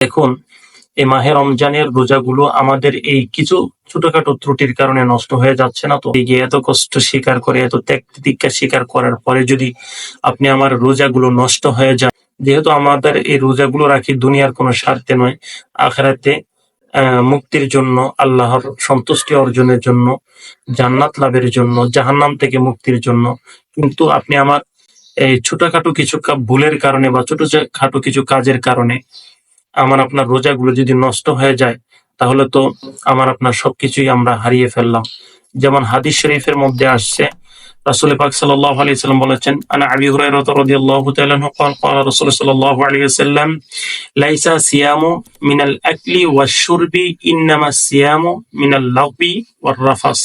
দেখুন এই মাহে রমজানের রোজাগুলো আমাদের এই কিছু ছোটখাটো ত্রুটির কারণে নষ্ট হয়ে যাচ্ছে না তো। এই যে এত কষ্ট স্বীকার করে, এত ত্যাগ তিতিক্ষা স্বীকার করার পরে যদি আপনি আমার রোজাগুলো নষ্ট হয়ে যায় যেহেতু আমাদের এই রোজাগুলো রাখি দুনিয়ার কোনো স্বার্থে নয়, আখেরাতে মুক্তির জন্য, আল্লাহর সন্তুষ্টি অর্জনের জন্য, জান্নাত লাভের জন্য, জাহান্নাম থেকে মুক্তির জন্য। কিন্তু আপনি আমার এই ছোটখাটো কিছু ভুলের কারণে বা ছোট খাটো কিছু কাজের কারণে আমার আপনার রোজাগুলো যদি নষ্ট হয়ে যায় তাহলে তো আমার আপনার সবকিছুই আমরা হারিয়ে ফেললাম যেমন হাদিস শরীফের মধ্যে আসছে রাসূল পাক সাল্লাল্লাহু আলাইহি সাল্লাম বলেছেন আনা আবি হুরায়রা রাদিয়াল্লাহু তাআলা আনহু قال قال রাসূল সাল্লাল্লাহু আলাইহি ওয়াসাল্লাম লাইসা সিয়ামু মিনাল আকলি ওয়াশ শুরবি ইন্নামা সিয়ামু মিনাল লাগবি ওয়ার রাফাস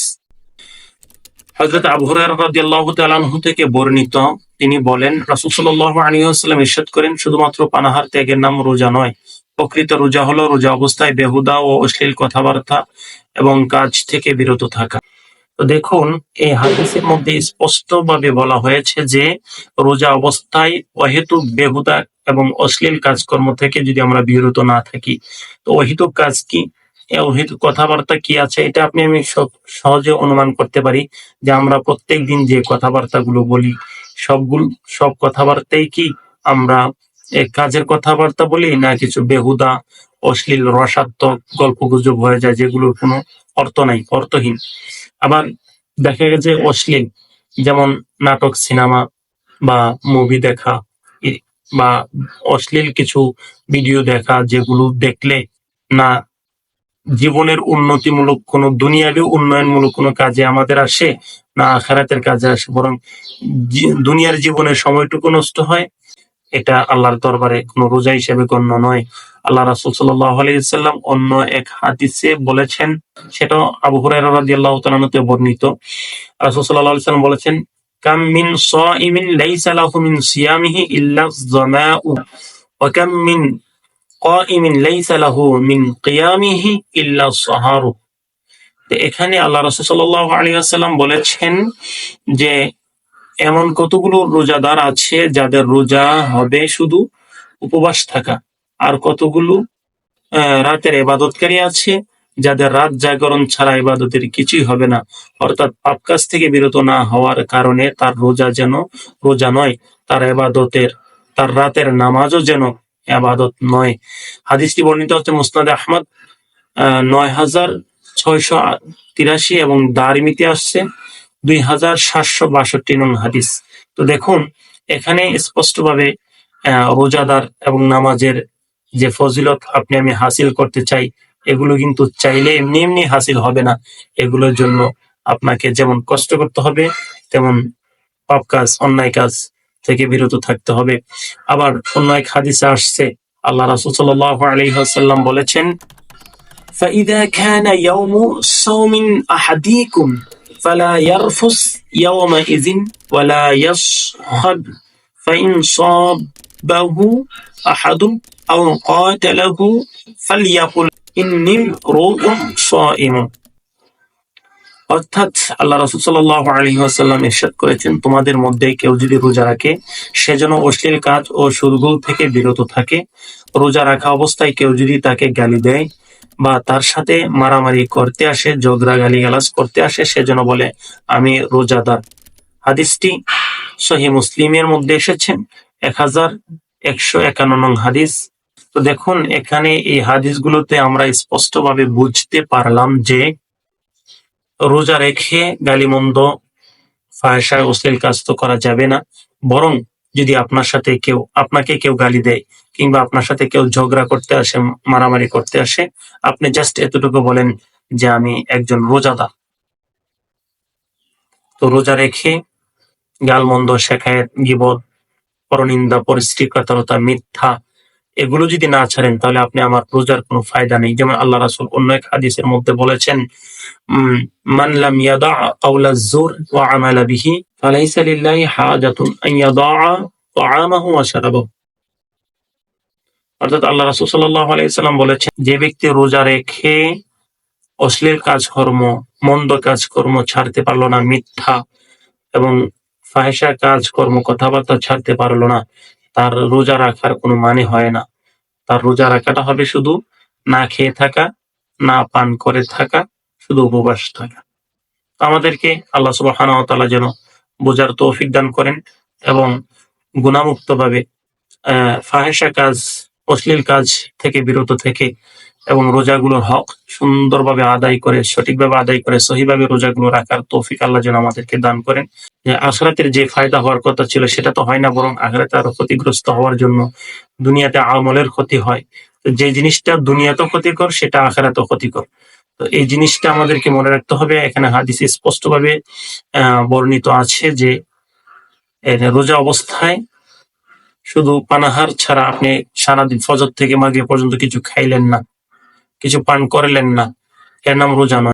হযরত আবু হুরায়রা রাদিয়াল্লাহু তাআলা আনহু থেকে বর্ণিত তিনি বলেন রাসূল সাল্লাল্লাহু আলাইহি ওয়াসাল্লাম ইরশাদ করেন শুধুমাত্র পানাহার ত্যাগের নাম রোজা নয় প্রকৃত রোজা হলো রোজা অবস্থায় বেহুদা ও অশ্লীল কথাবার্তা এবং কাজ থেকে বিরত থাকা। তো দেখুন, এই হাদিসের মধ্যে স্পষ্টভাবে বলা হয়েছে যে রোজা অবস্থায় অহেতুক বেহুদা এবং অশ্লীল কাজকর্ম থেকে যদি আমরা বিরত না থাকি, তো অহেতুক কাজ কি? অহেতুক কথাবার্তা কি আছে? এটা আপনি আমি সহজে অনুমান করতে পারি যে আমরা প্রত্যেক দিন যে কথাবার্তাগুলো বলি, সবগুলো, সব কথাবার্তাই কি আমরা কাজের কথাবার্তা বলি না কিছু বেহুদা, অশ্লীল, রসাত্মক গল্প গুজব হয়ে যায় যেগুলোর কোনো অর্থ নাই, অর্থহীন। আবার দেখা গেছে অশ্লীল, যেমন নাটক, সিনেমা বা মুভি দেখা বা অশ্লীল কিছু ভিডিও দেখা যেগুলো দেখলে না জীবনের উন্নতিমূলক কোনো দুনিয়াবি উন্নয়নমূলক কোনো কাজে আমাদের আসে, না আখারাতের কাজে আসে। বরং দুনিয়ার জীবনের সময়টুকু নষ্ট হয় এটা আল্লাহর দরবারে কোনো রোজা হিসেবে গণ্য নয়। আল্লাহ রাসূল সাল্লাম অন্য এক হাদিসে বলেছেন সেটা আবু হতে বর্ণিত। রাসূল সাল্লাম বলেছেন, কাম মিন লাহু মিন সিয়ামিহি ইল্লা যামাউ মিন কাইমিন মিন কিয়ামিহি ইল্লা সাহারু এখানে আল্লাহ রাসূল সাল্লাল্লাহু আলাইহি ওয়াসাল্লাম বলেছেন যে এমন কতগুলো রোজাদার আছে যাদের রোজা হবে শুধু উপবাস থাকা? আর কতগুলো রাতের এবাদতকারী আছে যাদের রাত জাগরণ ছাড়া ইবাদতের কিছুই হবে না? অর্থাৎ পাপ কাজ থেকে বিরত না হওয়ার কারণে তার রোজা যেন রোজা নয় তার এবাদতের তার রাতের নামাজও যেন এবাদত নয়। হাদিসটি বর্ণিত হচ্ছে মুসনাদে আহমদ আহ, নয় হাজার ছয়শো তিরাশি এবং দারিমিতে আসছে। দুই হাজার সাতশো বাষট্টি নং হাদিস তো দেখুন এখানে স্পষ্টভাবে আহ, রোজাদার এবং নামাজের যে ফজিলত আপনি আমি হাসিল করতে চাই এগুলো কিন্তু চাইলে এমনি এমনি হাসিল হবে না এগুলোর জন্য আপনাকে যেমন কষ্ট করতে হবে তেমন পাপ কাজ অন্যায় কাজ থেকে বিরত থাকতে হবে আবার অন্য এক হাদিসে আসছে আল্লাহ রাসূল সাল্লাল্লাহু আলাইহি ওয়াসাল্লাম বলেছেন فإذا كان يوم صوم أحدكم فلا يرفث يومئذ ولا يصخب فإن صابه أحد أو قاتله فليقل إني امرؤ صائم অর্থাৎ আল্লাহ রাসূল সাল্লাল্লাহু আলাইহি ওয়াসাল্লাম ইরশাদ করেছেন তোমাদের মধ্যে কেউ যদি রোজা রাখে সে যেন অশ্লীল কাজ ও সুরগুল থেকে বিরত থাকে রোজা রাখা অবস্থায় কেউ যদি তাকে গালি দেয় বা তার সাথে মারামারি করতে আসে ঝগড়া গালিগালাজ করতে আসে, সে যেন বলে, আমি রোজাদার। হাদিসটি সহি মুসলিমের মধ্যে এসেছেন এক হাজার একশো একান্ন নং হাদিস। তো দেখুন, এখানে এই হাদিসগুলোতে আমরা স্পষ্টভাবে বুঝতে পারলাম যে রোজা রেখে গালিমন্দ ফায়সা অশ্লীল কাজ তো করা যাবে না, বরং যদি আপনার সাথে কেউ আপনাকে কেউ গালি দেয় কিংবা আপনার সাথে কেউ ঝগড়া করতে আসে মারামারি করতে আসে আপনি জাস্ট এতটুকু বলেন যে আমি একজন রোজাদার। তো রোজা রেখে গালমন্দ শেখায়ত গিবত পরনিন্দা পরিস্থিতিকতা মিথ্যা এগুলো যদি না ছাড়েন তাহলে আপনি আমার রোজার কোনো ফায়দা নেই। যেমন আল্লাহ রাসূল অন্য এক হাদিসের মধ্যে বলেছেন উম, মান লাম ইয়াদা কাওলা যুর ওয়া আমালা বিহি হাজাতুন ইয়াদা শারাবাহু। অর্থাৎ আল্লাহ রাসূল সাল্লাল্লাহু আলাইহি সাল্লাম বলেছেন, যে ব্যক্তি রোজা রেখে অশ্লীল কাজকর্ম, মন্দ কাজকর্ম ছাড়তে পারল না, মিথ্যা এবং ফাহিশা কাজকর্ম, কথাবার্তা ছাড়তে পারল না, তার রোজা রাখার কোনো মানে হয় না। তার রোজা রাখাটা হবে শুধু না খেয়ে থাকা, না পান করে থাকা, শুধু উপবাস থাকা। আমাদেরকে আল্লাহ ওয়া যেন বোঝার তৌফিক দান করেন এবং গুণামুক্ত ভাবে ফাহেসা কাজ, অশ্লীল কাজ থেকে বিরত থেকে এবং রোজাগুলোর হক সুন্দরভাবে আদায় করে, সঠিকভাবে আদায় করে, সহিভাবে রোজাগুলো রাখার তৌফিক আল্লাহ যেন আমাদেরকে দান করেন। আখরাতের যে ফায়দা হওয়ার কথা ছিল সেটা তো হয় না, বরং আখরাতে আরও ক্ষতিগ্রস্ত হওয়ার জন্য দুনিয়াতে আমলের ক্ষতি হয়। যে জিনিসটা দুনিয়াতেও ক্ষতিকর, সেটা আখরাতেও ক্ষতিকর। তো এই জিনিসটা আমাদেরকে মনে রাখতে হবে। এখানে হাদিসে স্পষ্টভাবে, আহ, বর্ণিত আছে যে রোজা অবস্থায় শুধু পানাহার ছাড়া আপনি সারাদিন ফজর থেকে মাগরিব পর্যন্ত কিছু খাইলেন না, কিছু পান করলেন না, এর নাম রোজা নয়।